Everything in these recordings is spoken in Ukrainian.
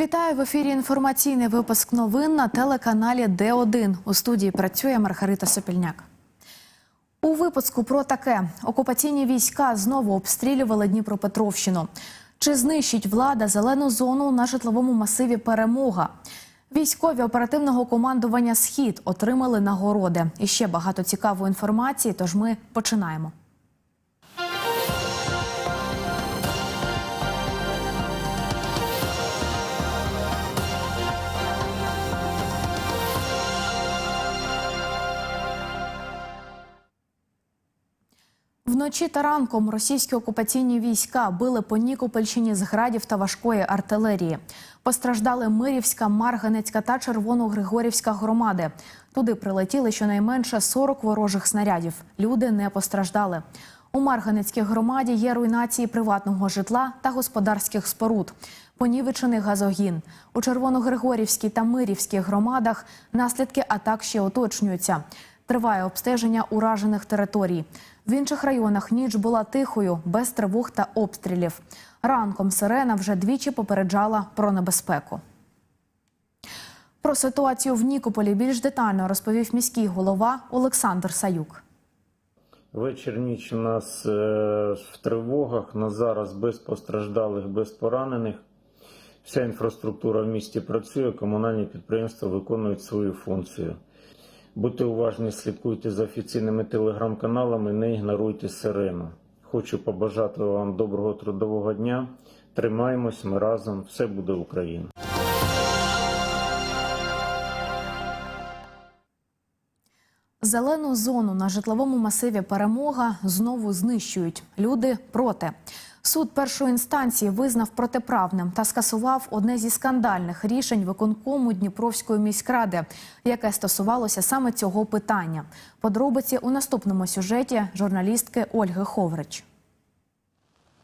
Вітаю в ефірі. Інформаційний випуск новин на телеканалі Д1. У студії працює Маргарита Сопільняк. У випуску про таке окупаційні війська знову обстрілювали Дніпропетровщину. Чи знищить влада зелену зону на житловому масиві Перемога? Військові оперативного командування Схід отримали нагороди. І ще багато цікавої інформації. Тож ми починаємо. Вночі та ранком російські окупаційні війська били по Нікопольщині з градів та важкої артилерії. Постраждали Мирівська, Марганецька та Червоно-Григорівська громади. Туди прилетіли щонайменше 40 ворожих снарядів. Люди не постраждали. У Марганецькій громаді є руйнації приватного житла та господарських споруд. Понівечений газогін. У Червоно-Григорівській та Мирівській громадах наслідки атак ще уточнюються. Триває обстеження уражених територій. В інших районах ніч була тихою, без тривог та обстрілів. Ранком сирена вже двічі попереджала про небезпеку. Про ситуацію в Нікополі більш детально розповів міський голова Олександр Саюк. Вечір ніч у нас е, в тривогах. На зараз без постраждалих, без поранених. Вся інфраструктура в місті працює, комунальні підприємства виконують свою функцію. Будьте уважні, слідкуйте за офіційними телеграм-каналами, не ігноруйте сирену. Хочу побажати вам доброго трудового дня. Тримаємось, ми разом, все буде Україна. Зелену зону на житловому масиві Перемога знову знищують. Люди проти. Суд першої інстанції визнав протиправним та скасував одне зі скандальних рішень виконкому Дніпровської міськради, яке стосувалося саме цього питання. Подробиці у наступному сюжеті журналістки Ольги Ховрич.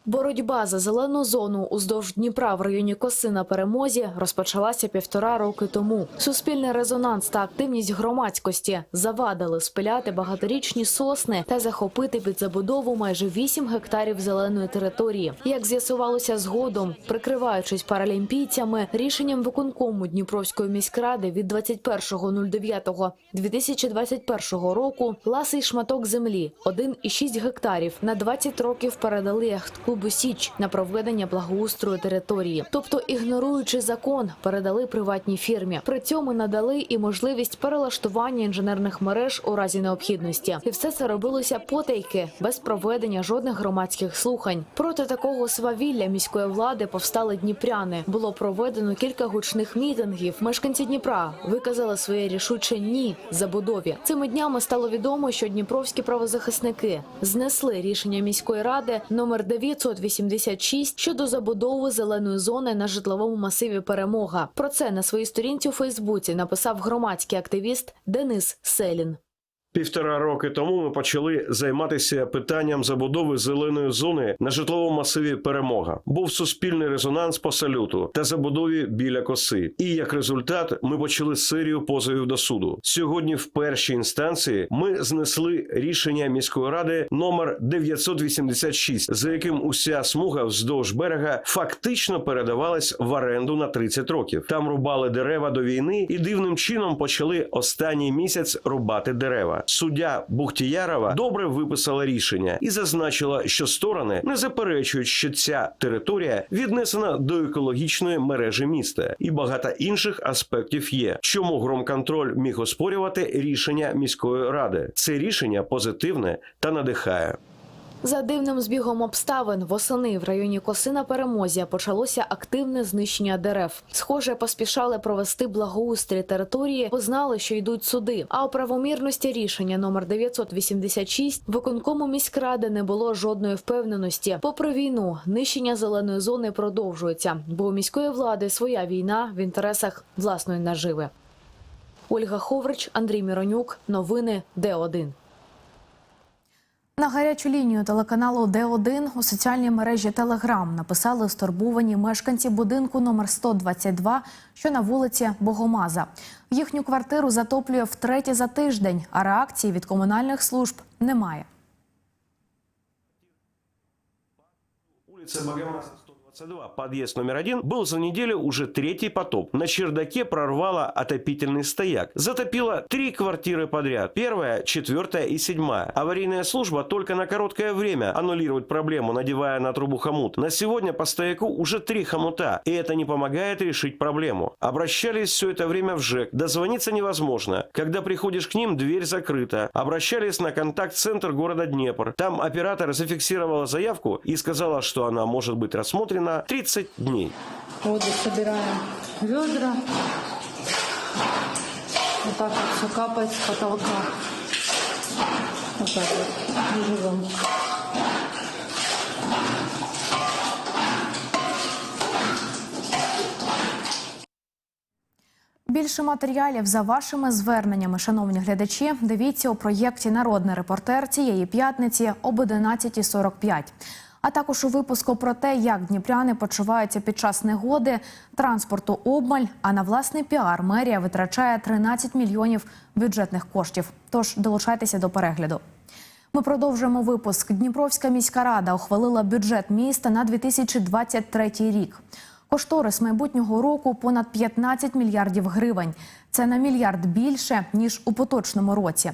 Боротьба за зелену зону уздовж Дніпра в районі Коси на перемозі розпочалася півтора роки тому. Суспільний резонанс та активність громадськості завадили спиляти багаторічні сосни та захопити під забудову майже 8 гектарів зеленої території. Як з'ясувалося згодом, прикриваючись паралімпійцями, рішенням виконкому Дніпровської міськради від 21.09.2021 року ласий шматок землі 1,6 гектарів на 20 років передали яхт-клубу Січ на проведення благоустрою території, тобто ігноруючи закон, передали приватній фірмі. При цьому надали і можливість перелаштування інженерних мереж у разі необхідності, і все це робилося потайки без проведення жодних громадських слухань. Проти такого свавілля міської влади повстали дніпряни. Було проведено кілька гучних мітингів. Мешканці Дніпра виказали своє рішуче ні забудові. Цими днями стало відомо, що дніпровські правозахисники знесли рішення міської ради номер 986 щодо забудови зеленої зони на житловому масиві Перемога. Про це на своїй сторінці у Фейсбуці написав громадський активіст Денис Селін. Півтора роки тому ми почали займатися питанням забудови зеленої зони на житловому масиві Перемога. Був суспільний резонанс по салюту та забудові біля коси. І як результат, ми почали серію позовів до суду. Сьогодні, в першій інстанції, ми знесли рішення міської ради номер 986, за яким уся смуга вздовж берега фактично передавалась в оренду на 30 років. Там рубали дерева до війни і дивним чином почали останній місяць рубати дерева. Суддя Бухтіярова добре виписала рішення і зазначила, що сторони не заперечують, що ця територія віднесена до екологічної мережі міста, і багато інших аспектів є. Чому громконтроль міг оспорювати рішення міської ради? Це рішення позитивне та надихає. За дивним збігом обставин восени в районі Коси на перемозі почалося активне знищення дерев. Схоже, поспішали провести благоустрій території, бо знали, що йдуть суди. А у правомірності рішення номер 986 виконкому міськради не було жодної впевненості. Попри війну, нищення зеленої зони продовжується, бо у міської влади своя війна в інтересах власної наживи. Ольга Ховрич, Андрій Міронюк. Новини Д1. На гарячу лінію телеканалу Д1 у соціальній мережі Телеграм написали стурбовані мешканці будинку номер 122, що на вулиці Богомаза. Їхню квартиру затоплює втретє за тиждень, а реакції від комунальних служб немає. Вулиця Богомаза, 22, подъезд номер один, был за неделю уже третий потоп. На чердаке прорвало отопительный стояк. Затопило три квартиры подряд. Первая, четвертая и седьмая. Аварийная служба только на короткое время аннулирует проблему, надевая на трубу хомут. На сегодня по стояку уже три хомута, и это не помогает решить проблему. Обращались все это время в ЖЭК. Дозвониться невозможно. Когда приходишь к ним, дверь закрыта. Обращались на контакт-центр города Днепр. Там оператор зафиксировала заявку и сказала, что она может быть рассмотрена 30 дней. Вот собираем ведра. Вот так вот все капает с потолка. Вот так вот. И живем. Більше матеріалів за вашими зверненнями, шановні глядачі, дивіться у проєкті Народний репортер цієї п'ятниці об 11.45. А також у випуску про те, як дніпряни почуваються під час негоди, транспорту обмаль. А на власний піар мерія витрачає 13 мільйонів бюджетних коштів. Тож долучайтеся до перегляду. Ми продовжуємо випуск. Дніпровська міська рада ухвалила бюджет міста на 2023 рік. Кошторис майбутнього року понад 15 мільярдів гривень. Це на мільярд більше ніж у поточному році.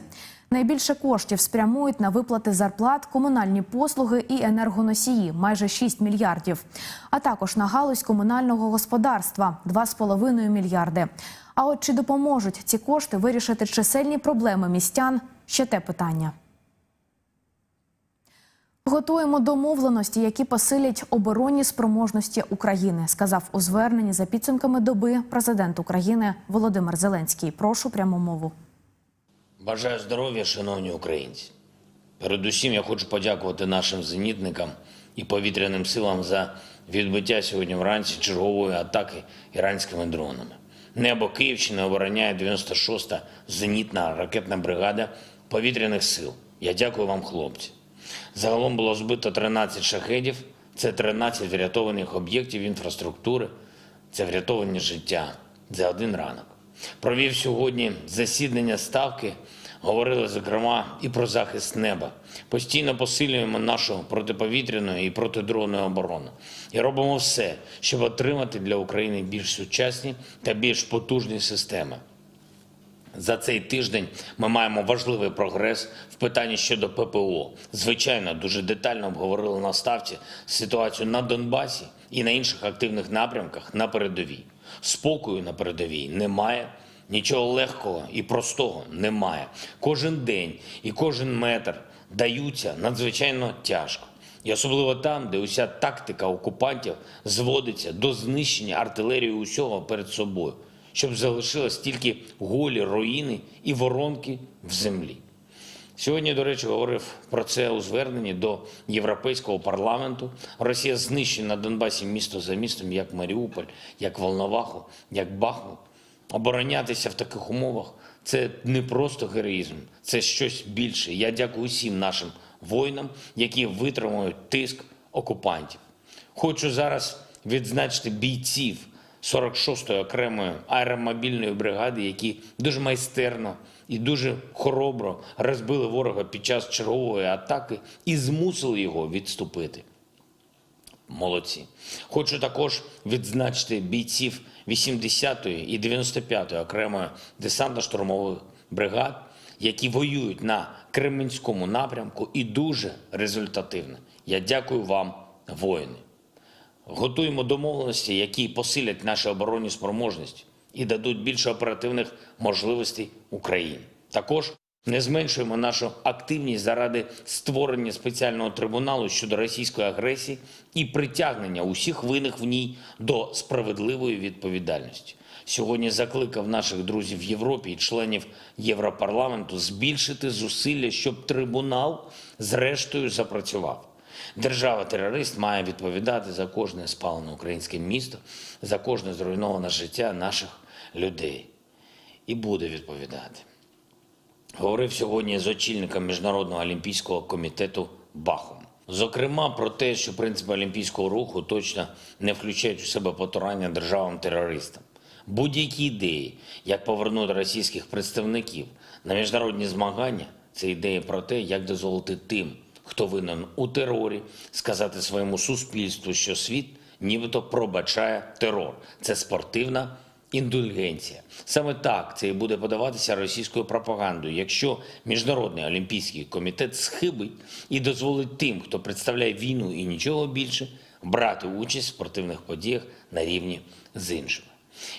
Найбільше коштів спрямують на виплати зарплат, комунальні послуги і енергоносії майже 6 мільярдів, а також на галузь комунального господарства 2,5 мільярди. А от чи допоможуть ці кошти вирішити чисельні проблеми містян? Ще те питання. Готуємо домовленості, які посилять оборонні спроможності України, сказав у зверненні за підсумками доби президент України Володимир Зеленський. Прошу пряму мову. Бажаю здоров'я, шановні українці. Передусім я хочу подякувати нашим зенітникам і повітряним силам за відбиття сьогодні вранці чергової атаки іранськими дронами. Небо Київщини обороняє 96-та зенітна ракетна бригада повітряних сил. Я дякую вам, хлопці. Загалом було збито 13 шахедів. Це 13 врятованих об'єктів інфраструктури. Це врятовані життя за один ранок. Провів сьогодні засідання ставки. Говорили, зокрема, і про захист неба. Постійно посилюємо нашу протиповітряну і протидронну оборону. І робимо все, щоб отримати для України більш сучасні та більш потужні системи. За цей тиждень ми маємо важливий прогрес в питанні щодо ППО. Звичайно, дуже детально обговорили на ставці ситуацію на Донбасі і на інших активних напрямках на передовій. Спокою на передовій немає. Нічого легкого і простого немає. Кожен день і кожен метр даються надзвичайно тяжко. І особливо там, де уся тактика окупантів зводиться до знищення артилерії усього перед собою, щоб залишилось тільки голі руїни і воронки в землі. Сьогодні, до речі, говорив про це у зверненні до Європейського парламенту. Росія знищує на Донбасі місто за містом, як Маріуполь, як Волноваху, як Бахмут. Оборонятися в таких умовах це не просто героїзм, це щось більше. Я дякую всім нашим воїнам, які витримують тиск окупантів. Хочу зараз відзначити бійців 46-ї окремої аеромобільної бригади, які дуже майстерно і дуже хоробро розбили ворога під час чергової атаки і змусили його відступити. Молодці. Хочу також відзначити бійців 80-ї і 95-ї окремої десантно-штурмових бригад, які воюють на Кременському напрямку і дуже результативно. Я дякую вам, воїни. Готуємо домовленості, які посилять наші оборонні спроможності і дадуть більше оперативних можливостей Україні. Також не зменшуємо нашу активність заради створення спеціального трибуналу щодо російської агресії і притягнення усіх винних в ній до справедливої відповідальності. Сьогодні закликав наших друзів в Європі і членів Європарламенту збільшити зусилля, щоб трибунал зрештою запрацював. Держава-терорист має відповідати за кожне спалене українське місто, за кожне зруйноване життя наших людей. І буде відповідати. Говорив сьогодні з очільником Міжнародного олімпійського комітету Бахом. Зокрема, про те, що принципи олімпійського руху точно не включають у себе потурання державам-терористам. Будь-які ідеї, як повернути російських представників на міжнародні змагання, це ідеї про те, як дозволити тим, хто винен у терорі, сказати своєму суспільству, що світ нібито пробачає терор. Це спортивна індульгенція. Саме так це і буде подаватися російською пропагандою, якщо Міжнародний олімпійський комітет схибить і дозволить тим, хто представляє війну і нічого більше, брати участь в спортивних подіях на рівні з іншими.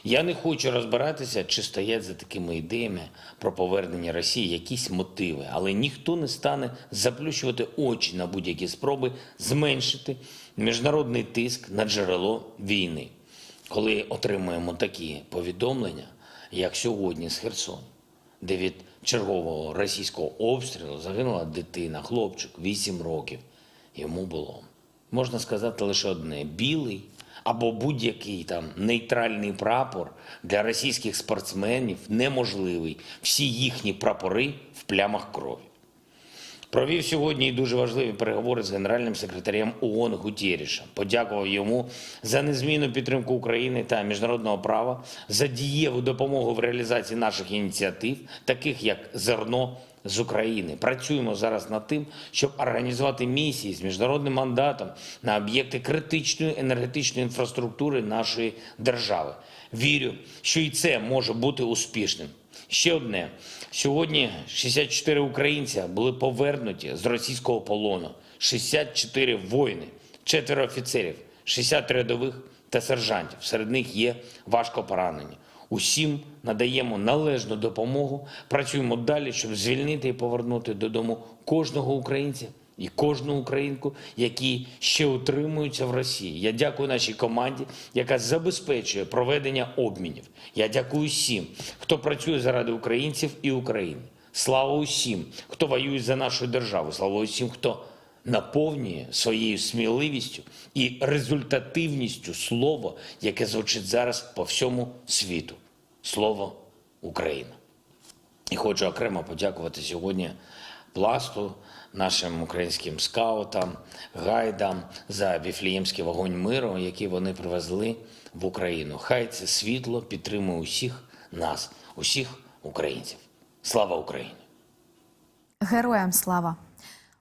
Я не хочу розбиратися, чи стоять за такими ідеями про повернення Росії якісь мотиви, але ніхто не стане заплющувати очі на будь-які спроби зменшити міжнародний тиск на джерело війни. Коли отримуємо такі повідомлення, як сьогодні з Херсону, де від чергового російського обстрілу загинула дитина, хлопчик, 8 років. Йому було, можна сказати, лише одне: білий або будь-який там нейтральний прапор для російських спортсменів неможливий. Всі їхні прапори в плямах крові. Провів сьогодні дуже важливі переговори з генеральним секретарем ООН Гутєрішем. Подякував йому за незмінну підтримку України та міжнародного права, за дієву допомогу в реалізації наших ініціатив, таких як зерно з України. Працюємо зараз над тим, щоб організувати місії з міжнародним мандатом на об'єкти критичної енергетичної інфраструктури нашої держави. Вірю, що і це може бути успішним. Ще одне. Сьогодні 64 українця були повернуті з російського полону. 64 воїни, четверо офіцерів, 60 рядових та сержантів. Серед них є важко поранені. Усім надаємо належну допомогу. Працюємо далі, щоб звільнити і повернути додому кожного українця і кожну українку, які ще утримуються в Росії. Я дякую нашій команді, яка забезпечує проведення обмінів. Я дякую всім, хто працює заради українців і України. Слава усім, хто воює за нашу державу. Слава усім, хто наповнює своєю сміливістю і результативністю слово, яке звучить зараз по всьому світу. Слово Україна. І хочу окремо подякувати сьогодні пласту, нашим українським скаутам, гайдам за віфліємський вогонь миру, який вони привезли в Україну. Хай це світло підтримує усіх нас, усіх українців. Слава Україні! Героям слава!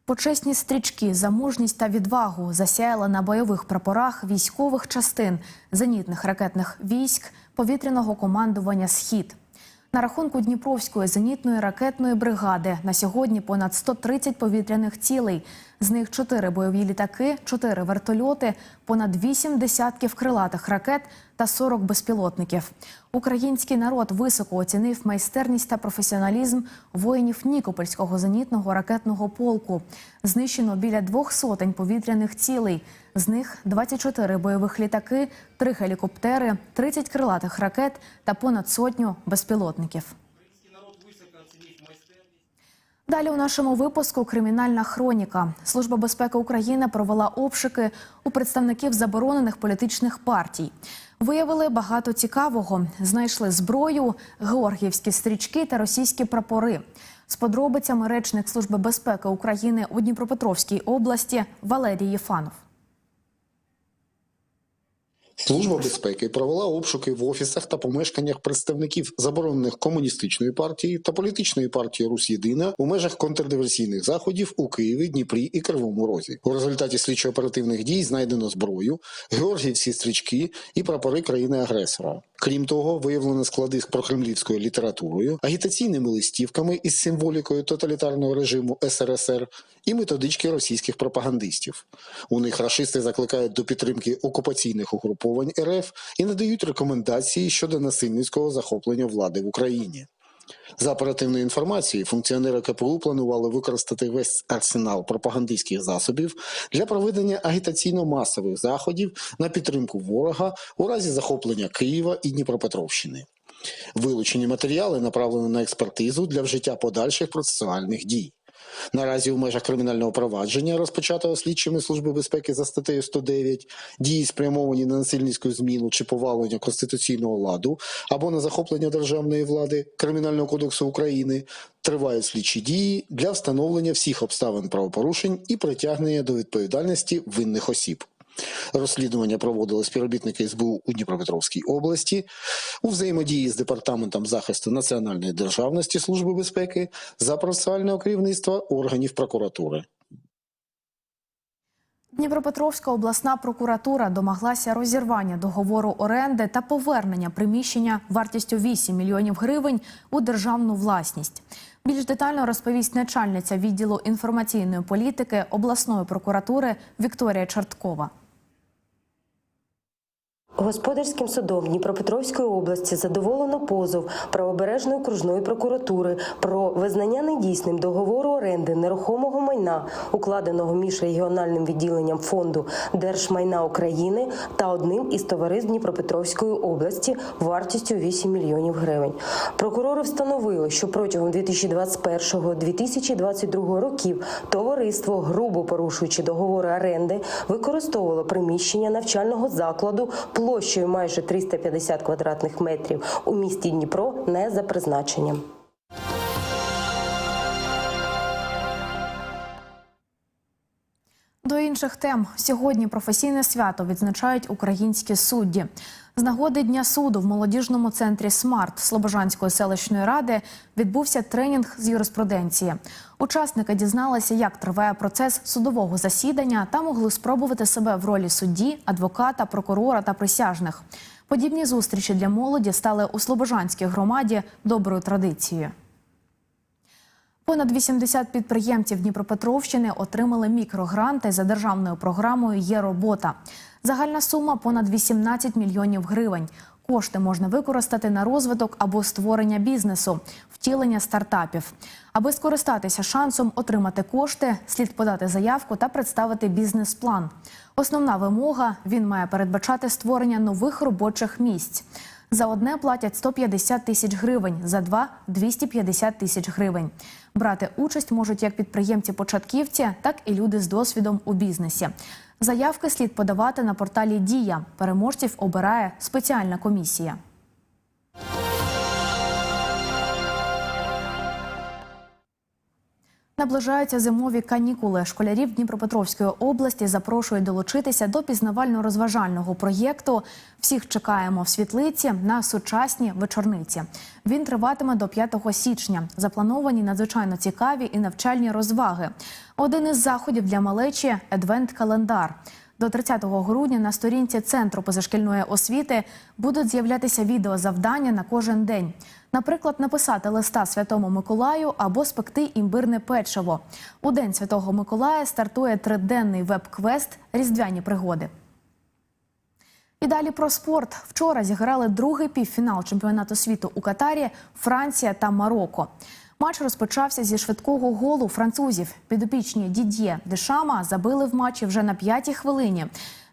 Почесні стрічки за мужність та відвагу засяяли на бойових прапорах військових частин зенітних ракетних військ повітряного командування Схід. На рахунку Дніпровської зенітної ракетної бригади на сьогодні понад 130 повітряних цілей. З них 4 бойові літаки, 4 вертольоти, понад 8 десятків крилатих ракет та 40 безпілотників. Український народ високо оцінив майстерність та професіоналізм воїнів Нікопольського зенітного ракетного полку. Знищено біля двох сотень повітряних цілей. З них 24 бойових літаки, 3 гелікоптери, 30 крилатих ракет та понад сотню безпілотників. Далі у нашому випуску кримінальна хроніка. Служба безпеки України провела обшуки у представників заборонених політичних партій. Виявили багато цікавого. Знайшли зброю, георгіївські стрічки та російські прапори. З подробицями речник Служби безпеки України у Дніпропетровській області Валерій Єфанов. Служба безпеки провела обшуки в офісах та помешканнях представників заборонених комуністичної партії та політичної партії Русь Єдина у межах контрдиверсійних заходів у Києві, Дніпрі і Кривому Розі. У результаті слідчо-оперативних дій знайдено зброю, георгіївські стрічки і прапори країни-агресора. Крім того, виявлено склади з прокремлівською літературою, агітаційними листівками із символікою тоталітарного режиму СРСР і методички російських пропагандистів. У них рашисти закликають до підтримки окупаційних угруповань РФ і надають рекомендації щодо насильницького захоплення влади в Україні. За оперативною інформацією, функціонери КПУ планували використати весь арсенал пропагандистських засобів для проведення агітаційно-масових заходів на підтримку ворога у разі захоплення Києва і Дніпропетровщини. Вилучені матеріали направлено на експертизу для вжиття подальших процесуальних дій. Наразі у межах кримінального провадження, розпочатого слідчими Служби безпеки за статтею 109, дії спрямовані на насильницьку зміну чи повалення конституційного ладу або на захоплення державної влади Кримінального кодексу України, тривають слідчі дії для встановлення всіх обставин правопорушень і притягнення до відповідальності винних осіб. Розслідування проводили співробітники СБУ у Дніпропетровській області у взаємодії з департаментом захисту національної державності Служби безпеки за процесуального керівництва органів прокуратури. Дніпропетровська обласна прокуратура домоглася розірвання договору оренди та повернення приміщення вартістю 8 мільйонів гривень у державну власність. Більш детально розповість начальниця відділу інформаційної політики обласної прокуратури Вікторія Чорткова. Господарським судом Дніпропетровської області задоволено позов правобережної окружної прокуратури про визнання недійсним договору оренди нерухомого майна, укладеного між регіональним відділенням фонду Держмайна України та одним із товариств Дніпропетровської області вартістю 8 мільйонів гривень. Прокурори встановили, що протягом 2021-2022 років товариство, грубо порушуючи договори оренди, використовувало приміщення навчального закладу площею майже 350 квадратних метрів у місті Дніпро не за призначенням. Інших тем сьогодні професійне свято відзначають українські судді. З нагоди дня суду в молодіжному центрі Смарт Слобожанської селищної ради відбувся тренінг з юриспруденції. Учасники дізналися, як триває процес судового засідання та могли спробувати себе в ролі судді, адвоката, прокурора та присяжних. Подібні зустрічі для молоді стали у Слобожанській громаді доброю традицією. Понад 80 підприємців Дніпропетровщини отримали мікрогранти за державною програмою Є робота. Загальна сума понад 18 мільйонів гривень. Кошти можна використати на розвиток або створення бізнесу, втілення стартапів. Аби скористатися шансом отримати кошти, слід подати заявку та представити бізнес-план. Основна вимога він має передбачати створення нових робочих місць. За одне платять 150 тисяч гривень, за два 250 тисяч гривень. Брати участь можуть як підприємці-початківці, так і люди з досвідом у бізнесі. Заявки слід подавати на порталі Дія. Переможців обирає спеціальна комісія. Наближаються зимові канікули. Школярів Дніпропетровської області запрошують долучитися до пізнавально-розважального проєкту. Всіх чекаємо в світлиці на сучасні вечорниці. Він триватиме до 5 січня. Заплановані надзвичайно цікаві і навчальні розваги. Один із заходів для малечі адвент-календар. До 30 грудня на сторінці Центру позашкільної освіти будуть з'являтися відеозавдання на кожен день. Наприклад, написати листа Святому Миколаю або спекти імбирне печиво. У День Святого Миколая стартує триденний веб-квест Різдвяні пригоди. І далі про спорт. Вчора зіграли другий півфінал чемпіонату світу у Катарі Франція та Марокко. Матч розпочався зі швидкого голу французів. Підопічні Дід'є Дешама забили в матчі вже на п'ятій хвилині.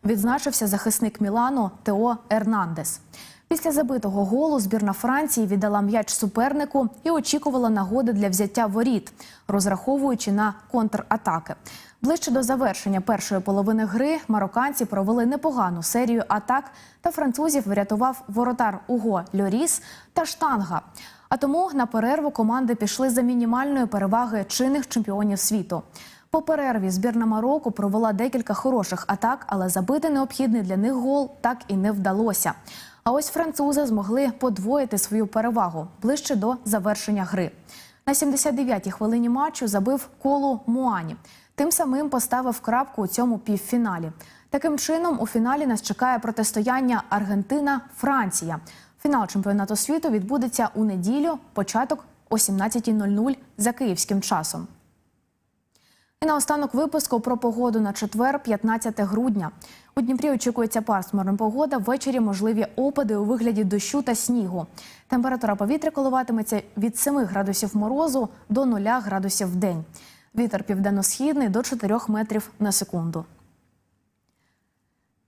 Відзначився захисник Мілану Тео Ернандес. Після забитого голу збірна Франції віддала м'яч супернику і очікувала нагоди для взяття воріт, розраховуючи на контратаки. Ближче до завершення першої половини гри марокканці провели непогану серію атак, та французів врятував воротар Уго Льоріс та штанга. А тому на перерву команди пішли за мінімальної переваги чинних чемпіонів світу. По перерві збірна Марокко провела декілька хороших атак, але забити необхідний для них гол так і не вдалося. А ось французи змогли подвоїти свою перевагу ближче до завершення гри. На 79-й хвилині матчу забив колу Муані. Тим самим поставив крапку у цьому півфіналі. Таким чином, у фіналі нас чекає протистояння Аргентина-Франція. Фінал чемпіонату світу відбудеться у неділю, початок о 17.00 за київським часом. І наостанок випуску про погоду на четвер, 15 грудня. У Дніпрі очікується пасмурна погода. Ввечері можливі опади у вигляді дощу та снігу. Температура повітря коливатиметься від 7 градусів морозу до 0 градусів в день. Вітер південно-східний до 4 метрів на секунду.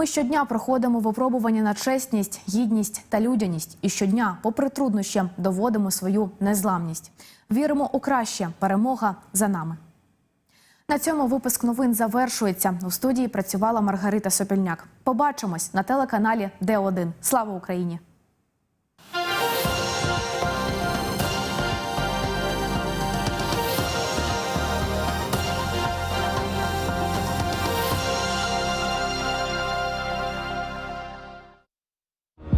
Ми щодня проходимо випробування на чесність, гідність та людяність. І щодня, попри труднощі, доводимо свою незламність. Віримо у краще. Перемога за нами. На цьому випуск новин завершується. У студії працювала Маргарита Сопільняк. Побачимось на телеканалі Д1. Слава Україні!